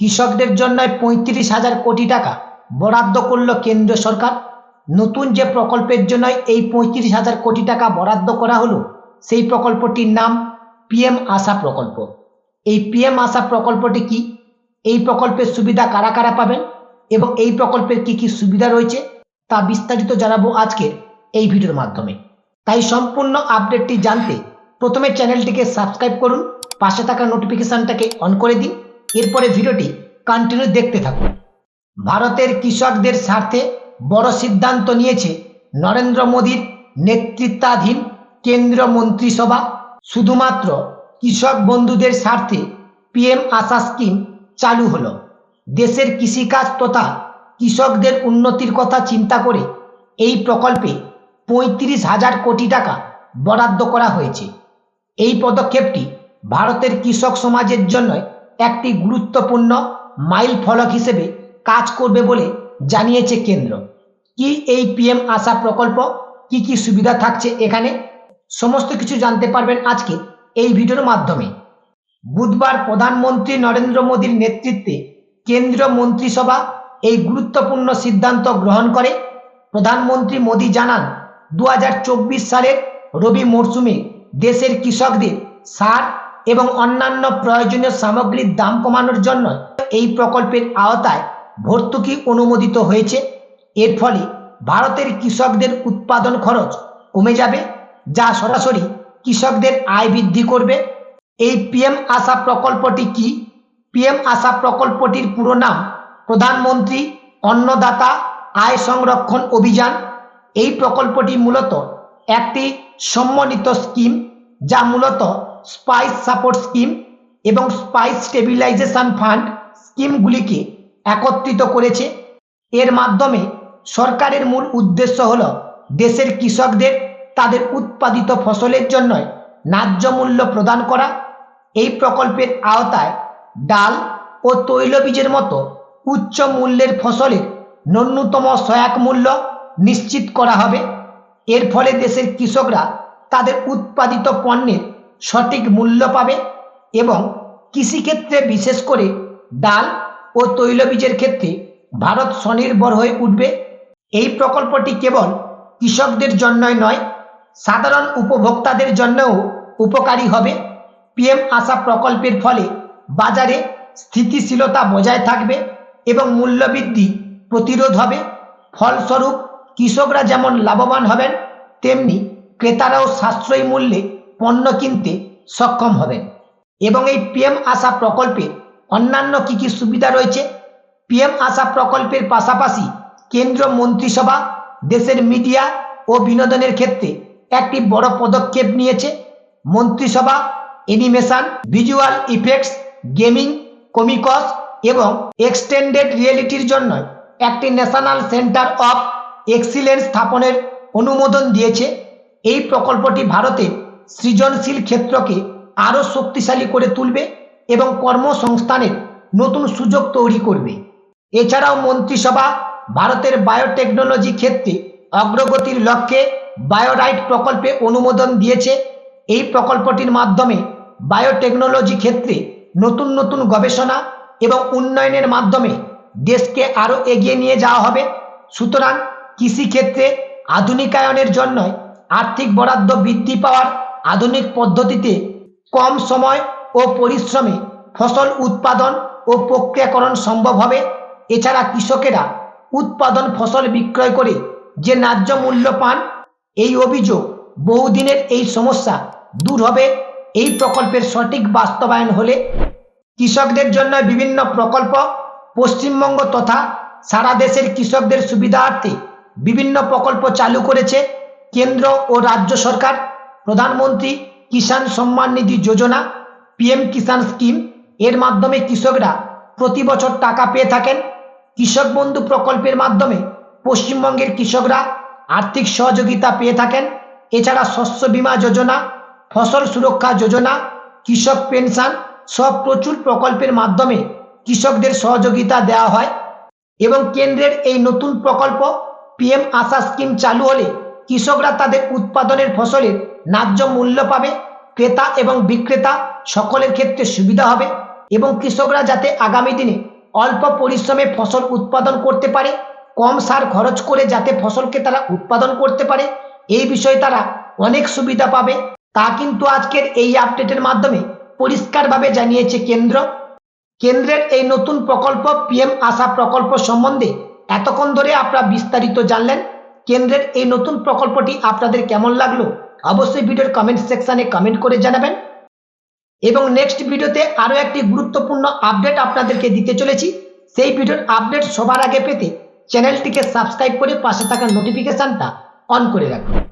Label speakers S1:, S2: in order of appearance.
S1: কৃষকদের জন্য পঁয়ত্রিশ হাজার কোটি টাকা বরাদ্দ করল কেন্দ্র সরকার। নতুন যে প্রকল্পের জন্য এই পঁয়ত্রিশ হাজার কোটি টাকা বরাদ্দ করা হলো, সেই প্রকল্পটির নাম পিএম আশা প্রকল্প। এই পিএম আশা প্রকল্পটি কি? এই প্রকল্পের সুবিধা কারা কারা পাবেন এবং এই প্রকল্পের কি কি সুবিধা রয়েছে তা বিস্তারিত জানাব আজকে এই ভিডিওর মাধ্যমে। তাই সম্পূর্ণ আপডেটটি জানতে প্রথমে চ্যানেলটিকে সাবস্ক্রাইব করুন, পাশে থাকা নোটিফিকেশনটাকে অন করে দিন। এরপরে ভিডিওটি কন্টিনিউ দেখতে থাকুন। ভারতের কৃষকদের স্বার্থে বড় সিদ্ধান্ত নিয়েছে নরেন্দ্র মোদীর নেতৃত্বাধীন কেন্দ্র মন্ত্রিসভা। শুধুমাত্র কৃষক বন্ধুদের স্বার্থে পিএম আশা স্কিম চালু হলো। দেশের কৃষিকাজ তথা কৃষকদের উন্নতির কথা চিন্তা করে এই প্রকল্পে পঁয়ত্রিশ হাজার কোটি টাকা বরাদ্দ করা হয়েছে। এই পদক্ষেপটি ভারতের কৃষক সমাজের জন্য একটি গুরুত্বপূর্ণ মাইল ফলক হিসেবে কাজ করবে বলে জানিয়েছে কেন্দ্র। কি এই পিএম আশা প্রকল্প? কি কি সুবিধা থাকছে এখানে? সমস্ত কিছু জানতে পারবেন আজকে এই ভিডিওর মাধ্যমে। বুধবার প্রধানমন্ত্রী নরেন্দ্র মোদীর নেতৃত্বে কেন্দ্রীয় মন্ত্রিসভা এই গুরুত্বপূর্ণ সিদ্ধান্ত গ্রহণ করে। প্রধানমন্ত্রী মোদী জানান দু হাজার চব্বিশ সালের রবি মরশুমে দেশের কৃষকদের সার এবং অন্যান্য প্রয়োজনীয় সামগ্রীর দাম কমানোর জন্য এই প্রকল্পের আওতায় ভর্তুকি অনুমোদিত হয়েছে। এর ফলে ভারতের কৃষকদের উৎপাদন খরচ কমে যাবে, যা সরাসরি কৃষকদের আয় বৃদ্ধি করবে। এই পিএম আশা প্রকল্পটি কি? পিএম আশা প্রকল্পটির পুরো নাম প্রধানমন্ত্রী অন্নদাতা আয় সংরক্ষণ অভিযান। এই প্রকল্পটি মূলত একটি সম্মানিত স্কিম, যা মূলত স্পাইস সাপোর্ট স্কিম এবং স্পাইস স্টেবিলাইজেশন ফান্ড স্কিমগুলিকে একত্রিত করেছে। এর মাধ্যমে সরকারের মূল উদ্দেশ্য হল দেশের কৃষকদের তাদের উৎপাদিত ফসলের জন্য ন্যায্য মূল্য প্রদান করা। এই প্রকল্পের আওতায় ডাল ও তৈলবীজের মতো উচ্চ মূল্যের ফসলের ন্যূনতম সহায়ক মূল্য নিশ্চিত করা হবে। এর ফলে দেশের কৃষকরা তাদের উৎপাদিত পণ্যের সঠিক মূল্য পাবে এবং কৃষিক্ষেত্রে বিশেষ করে ডাল ও তৈলবীজের ক্ষেত্রে ভারত স্বনির্ভর হয়ে উঠবে। এই প্রকল্পটি কেবল কৃষকদের জন্যই নয়, সাধারণ উপভোক্তাদের জন্যও উপকারী হবে। পিএম আশা প্রকল্পের ফলে বাজারে স্থিতিশীলতা বজায় থাকবে এবং মূল্যবৃদ্ধি প্রতিরোধ হবে। ফলস্বরূপ কৃষকরা যেমন লাভবান হবেন, তেমনি ক্রেতারাও সাশ্রয়ী মূল্যে পণ্য কিনতে সক্ষম হবেন। এবং এই পিএম আশা প্রকল্পে অন্যান্য কি কি সুবিধা রয়েছে? পিএম আশা প্রকল্পের পাশাপাশি কেন্দ্র মন্ত্রিসভা, দেশের মিডিয়া ও বিনোদনের ক্ষেত্রে একটি বড় পদক্ষেপ নিয়েছে। মন্ত্রিসভা, animation, visual effects, gaming, comics এবং এক্সটেন্ডেড রিয়েলিটির জন্য একটি ন্যাশনাল সেন্টার অফ এক্সিলেন্স স্থাপনের অনুমোদন দিয়েছে। এই প্রকল্পটি ভারতের সৃজনশীল ক্ষেত্রকে আরও শক্তিশালী করে তুলবে এবং কর্মসংস্থানের নতুন সুযোগ তৈরি করবে। এছাড়াও মন্ত্রিসভা ভারতের বায়োটেকনোলজি ক্ষেত্রে অগ্রগতির লক্ষ্যে বায়োরাইট প্রকল্পে অনুমোদন দিয়েছে। এই প্রকল্পটির মাধ্যমে বায়োটেকনোলজি ক্ষেত্রে নতুন নতুন গবেষণা এবং উন্নয়নের মাধ্যমে দেশকে আরও এগিয়ে নিয়ে যাওয়া হবে। সুতরাং কৃষিক্ষেত্রে আধুনিকায়নের জন্য আর্থিক বরাদ্দ বৃদ্ধি পাওয়ার আধুনিক পদ্ধতিতে কম সময় ও পরিশ্রমে ফসল উৎপাদন ও প্রক্রিয়াকরণ সম্ভব হবে। এছাড়া কৃষকেরা উৎপাদন ফসল বিক্রয় করে যে ন্যায্য মূল্য পান, এই অভিযোগ বহুদিনের এই সমস্যা দূর হবে। এই প্রকল্পের সঠিক বাস্তবায়ন হলে কৃষকদের জন্য বিভিন্ন প্রকল্প পশ্চিমবঙ্গ তথা সারা দেশের কৃষকদের সুবিধার্থে বিভিন্ন প্রকল্প চালু করেছে কেন্দ্র ও রাজ্য সরকার। প্রধানমন্ত্রী কিষাণ সম্মান নিধি যোজনা, পিএম কিষাণ স্কিম, এর মাধ্যমে কৃষকরা প্রতি বছর টাকা পেয়ে থাকেন। কৃষক বন্ধু প্রকল্পের মাধ্যমে পশ্চিমবঙ্গের কৃষকরা আর্থিক সহযোগিতা পেয়ে থাকেন। এছাড়া শস্য বীমা যোজনা, ফসল সুরক্ষা যোজনা, কৃষক পেনশন সব প্রচুর প্রকল্পের মাধ্যমে কৃষকদের সহযোগিতা দেওয়া হয় এবং কেন্দ্রের এই নতুন প্রকল্প পিএম আশা স্কিম চালু হলে কৃষকরা তাদের উৎপাদনের ফসলের ন্যায্য মূল্য পাবে, ক্রেতা এবং বিক্রেতা সকলের ক্ষেত্রে সুবিধা হবে এবং কৃষকরা যাতে আগামী দিনে অল্প পরিশ্রমে ফসল উৎপাদন করতে পারে, কম সার খরচ করে যাতে ফসলকে তারা উৎপাদন করতে পারে, এই বিষয়ে তারা অনেক সুবিধা পাবে। তা কিন্তু আজকের এই আপডেটের মাধ্যমে পরিষ্কারভাবে জানিয়েছে কেন্দ্র। কেন্দ্রের এই নতুন প্রকল্প পিএম আশা প্রকল্প সম্বন্ধে এতক্ষণ ধরে আপনারা বিস্তারিত জানলেন। কেন্দ্রের এই নতুন প্রকল্পটি আপনাদের কেমন লাগল? অবশ্যই ভিডিওর কমেন্ট সেকশনে কমেন্ট করে জানাবেন। এবং নেক্সট ভিডিওতে আরও একটি গুরুত্বপূর্ণ আপডেট আপনাদেরকে দিতে চলেছি। সেই ভিডিওর আপডেট সবার আগে পেতে চ্যানেলটিকে সাবস্ক্রাইব করে পাশে থাকা নোটিফিকেশনটা অন করে রাখুন।